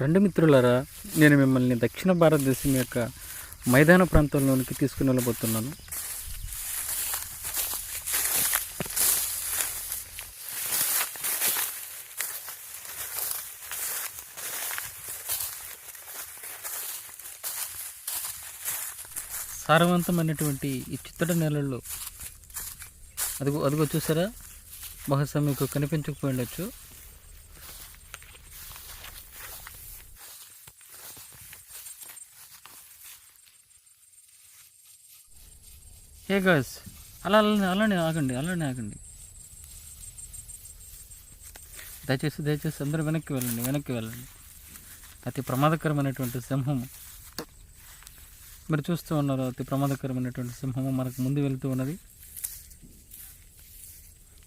రెండు మిత్రులారా నేను మిమ్మల్ని దక్షిణ భారతదేశం యొక్క మైదాన ప్రాంతంలోనికి తీసుకుని వెళ్ళబోతున్నాను. సారవంతమైనటువంటి ఈ చిత్తడి నేలల్లో అదిగో అదిగో చూసారా? బహుశా మీకు కనిపించకపోయి హే గర్ల్స్ అలా అలానే అలానే ఆగండి అలానే ఆగండి. దయచేసి దయచేసి అందరూ వెనక్కి వెళ్ళండి వెనక్కి వెళ్ళండి. అతి ప్రమాదకరమైనటువంటి సింహము మీరు చూస్తూ ఉన్నారు అతి ప్రమాదకరమైనటువంటి సింహము మనకు ముందు వెళ్తూ ఉన్నది.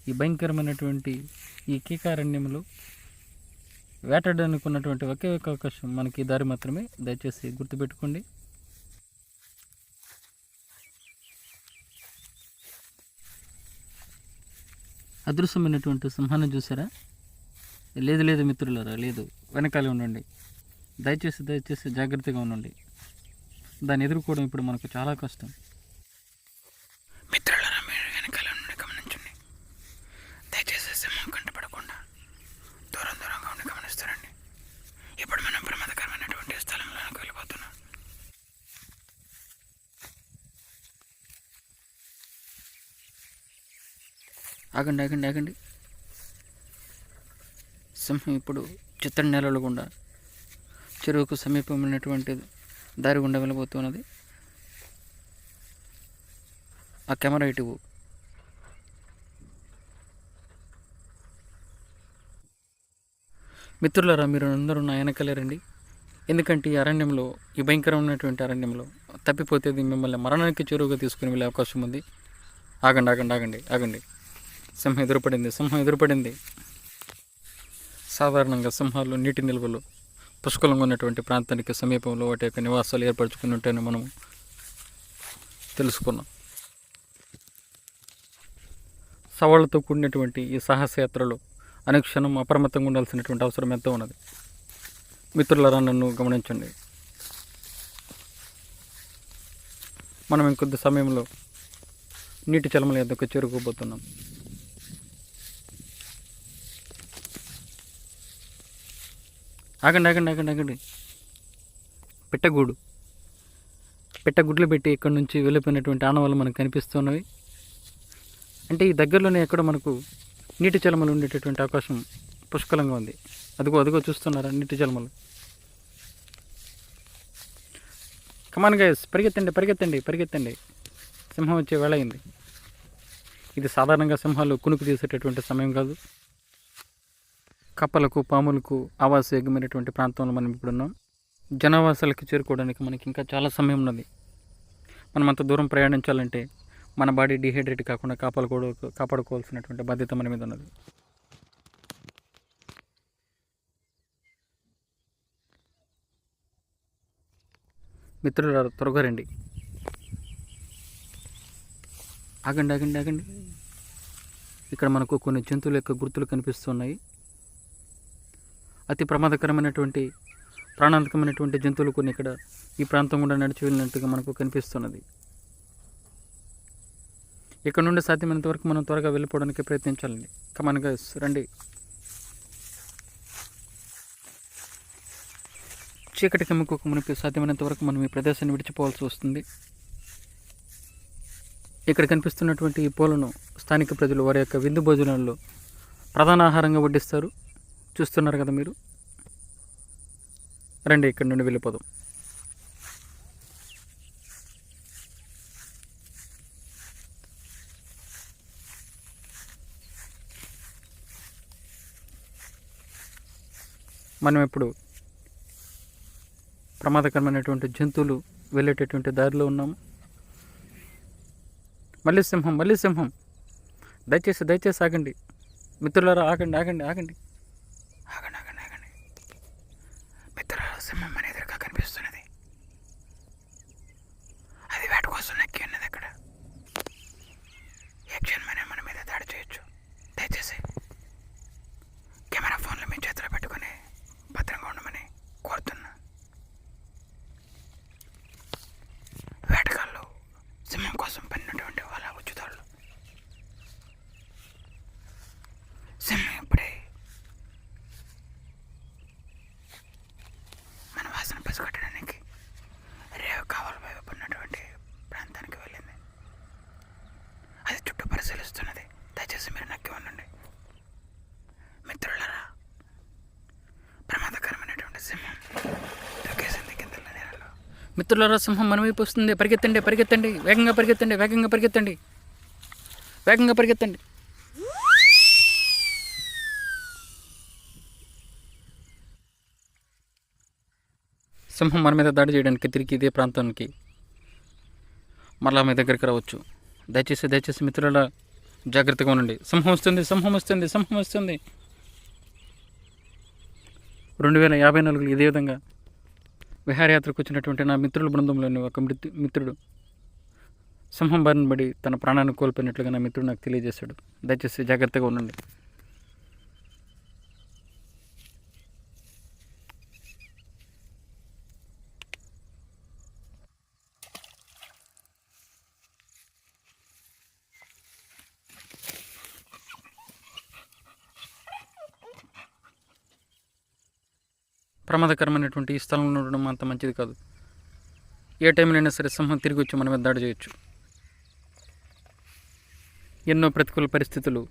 ఈ భయంకరమైనటువంటి ఈ కీకారణ్యములు వేటాడడానికి ఉన్నటువంటి ఒకే ఒక అవకాశం మనకి దారి మాత్రమే. దయచేసి గుర్తుపెట్టుకోండి. అదృశ్యమైనటువంటి సింహాన్ని చూసారా? లేదు లేదు మిత్రులారా లేదు. వెనకాలే ఉండండి. దయచేసి దయచేసి జాగ్రత్తగా ఉండండి. దాన్ని ఎదుర్కోవడం ఇప్పుడు మనకు చాలా కష్టం మిత్రులారా మీరు వెనకాల నుండి గమనించండి దయచేసి సింహం కంటపడకుండా దూరం దూరంగా ఉండి గమనిస్తారండి ఇప్పుడు మనం ప్రమాదకరమైనటువంటి స్థలంలోకి వెళ్ళిపోతున్నాం ఆగండి ఆగండి ఆగండి. సింహం ఇప్పుడు చిత్తడి నేలల గుండా చెరువుకు సమీపమైనటువంటి దారి గుండా వెళ్ళబోతున్నది. ఆ కెమెరా ఇటు మిత్రులరా మిత్రులారా మీరు అందరూ నా వెనకలేరండి. ఎందుకంటే ఈ అరణ్యంలో ఈ భయంకరమైనటువంటి అరణ్యంలో తప్పిపోతే మిమ్మల్ని మరణానికి చెరువుగా తీసుకుని వెళ్ళే అవకాశం ఉంది. ఆగండి ఆగండి ఆగండి ఆగండి. సింహం ఎదురుపడింది సింహం ఎదురుపడింది. సాధారణంగా సింహాలు నీటి నిల్వలు పుష్కలంగా ఉన్నటువంటి ప్రాంతానికి సమీపంలో వాటి యొక్క నివాసాలు ఏర్పరచుకుని ఉంటేనే మనం తెలుసుకున్నాం. సవాళ్ళతో కూడినటువంటి ఈ సాహసయాత్రలో అనుక్షణం అప్రమత్తంగా ఉండాల్సినటువంటి అవసరం ఎంతో ఉన్నది. మిత్రులరా నన్ను గమనించండి. మనం ఇంకొద్ది సమయంలో నీటి చలమల ఎద్దకు చేరుకోబోతున్నాం. ఆగండి ఆగండి ఆగండి ఆగండి. పెట్టగూడు. పెట్టగుడ్లు పెట్టి ఇక్కడ నుంచి వెళ్ళిపోయినటువంటి ఆనవాళ్ళు మనకు కనిపిస్తున్నవి. అంటే ఈ దగ్గరలోనే ఎక్కడ మనకు నీటి చలమలు ఉండేటటువంటి అవకాశం పుష్కలంగా ఉంది. అదిగో అదిగో చూస్తున్నారా నీటి చలమలు? Come on guys పరిగెత్తండి పరిగెత్తండి పరిగెత్తండి. సింహం వచ్చే వేళ అయింది. ఇది సాధారణంగా సింహాలు కునుకు తీసేటటువంటి సమయం కాదు. కప్పలకు పాములకు ఆవాసయోగ్యమైనటువంటి ప్రాంతంలో మనం ఇప్పుడున్నాం. జనావాసాలకు చేరుకోవడానికి మనకి ఇంకా చాలా సమయం ఉన్నది. మనం అంత దూరం ప్రయాణించాలంటే మన బాడీ డిహైడ్రేట్ కాకుండా కాపాడుకో కాపాడుకోవాల్సినటువంటి బాధ్యత మన మీద ఉన్నది. మిత్రులు త్వరగా రండి. ఆగండి ఆగండి ఆగండి. ఇక్కడ మనకు కొన్ని జంతువుల యొక్క గుర్తులు కనిపిస్తున్నాయి. అతి ప్రమాదకరమైనటువంటి ప్రాణాంతకమైనటువంటి జంతువులు కొన్ని ఇక్కడ ఈ ప్రాంతం గుండా నడిచి వెళ్ళినట్టుగా మనకు కనిపిస్తున్నది. ఇక్కడ నుండి సాధ్యమైనంత వరకు మనం త్వరగా వెళ్ళిపోవడానికి ప్రయత్నించాలండి. కమాన్ గైస్ రండి. చీకటి కమ్ముకోక మనకి సాధ్యమైనంత వరకు మనం ఈ ప్రదేశాన్ని విడిచిపోవాల్సి వస్తుంది. ఇక్కడ కనిపిస్తున్నటువంటి ఈ పూలను స్థానిక ప్రజలు వారి యొక్క విందు భోజనాల్లో ప్రధాన ఆహారంగా వడ్డిస్తారు. చూస్తున్నారు కదా మీరు? రండి ఇక్కడ నుండి వెళ్ళిపోదాం. మనం ఇప్పుడు ప్రమాదకరమైనటువంటి జంతువులు వెళ్ళేటటువంటి దారిలో ఉన్నాము. మళ్ళీ సింహం మళ్ళీ సింహం దయచేసి దయచేసి ఆగండి. మిత్రులారా ఆగండి ఆగండి ఆగండి ఆగండి ఆగండి ఆగండి మిత్రులారా సింహం మన ఎదురుగా కనిపిస్తున్నది అది వేట కోసం నక్కి ఉన్నది అక్కడ ఏ క్షణమైనా మన మీద దాడి చేయొచ్చు దయచేసి కెమెరా ఫోన్లు మీ చేతిలో పెట్టుకొని భద్రంగా ఉండమని మిత్రుల సింహం మన వైపు వస్తుంది. పరిగెత్తండి పరిగెత్తండి. వేగంగా పరిగెత్తండి వేగంగా పరిగెత్తండి. వేగంగా పరిగెత్తండి. సింహం మన మీద దాడి చేయడానికి తిరిగి ఇదే ప్రాంతానికి మరలా మీ దగ్గరికి రావచ్చు. దయచేసి దయచేసి మిత్రుల జాగ్రత్తగా ఉండండి. సింహం వస్తుంది సింహం వస్తుంది సింహం వస్తుంది. రెండు వేల యాభై నాలుగులో ఇదే విధంగా విహారయాత్రకు వచ్చినటువంటి నా మిత్రుల బృందంలోని ఒక మృతి మిత్రుడు. సింహం బారిన పడి తన ప్రాణాన్ని కోల్పోయినట్లుగా నా మిత్రుడు నాకు తెలియజేశాడు. దయచేసి జాగ్రత్తగా ఉండండి. ప్రమాదకరమైనటువంటి ఈ స్థలంలో ఉండడం అంత మంచిది కాదు. ఏ టైంలో సరే సింహం తిరిగి వచ్చి మన మీద దాడి చేయొచ్చు. ఎన్నో ప్రతికూల పరిస్థితులు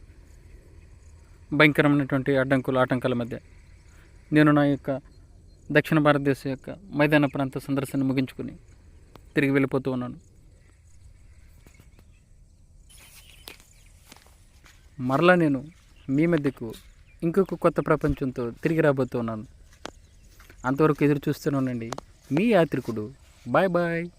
భయంకరమైనటువంటి అడ్డంకులు ఆటంకాల మధ్య. నేను నా యొక్క దక్షిణ భారతదేశం యొక్క మైదాన ప్రాంత సందర్శన ముగించుకుని తిరిగి వెళ్ళిపోతూ ఉన్నాను. మరలా నేను మీ మధ్యకు ఇంకొక కొత్త ప్రపంచంతో తిరిగి రాబోతున్నాను అంతవరకు ఎదురు చూస్తూనే ఉండండి. మీ యాత్రికుడు. Bye bye.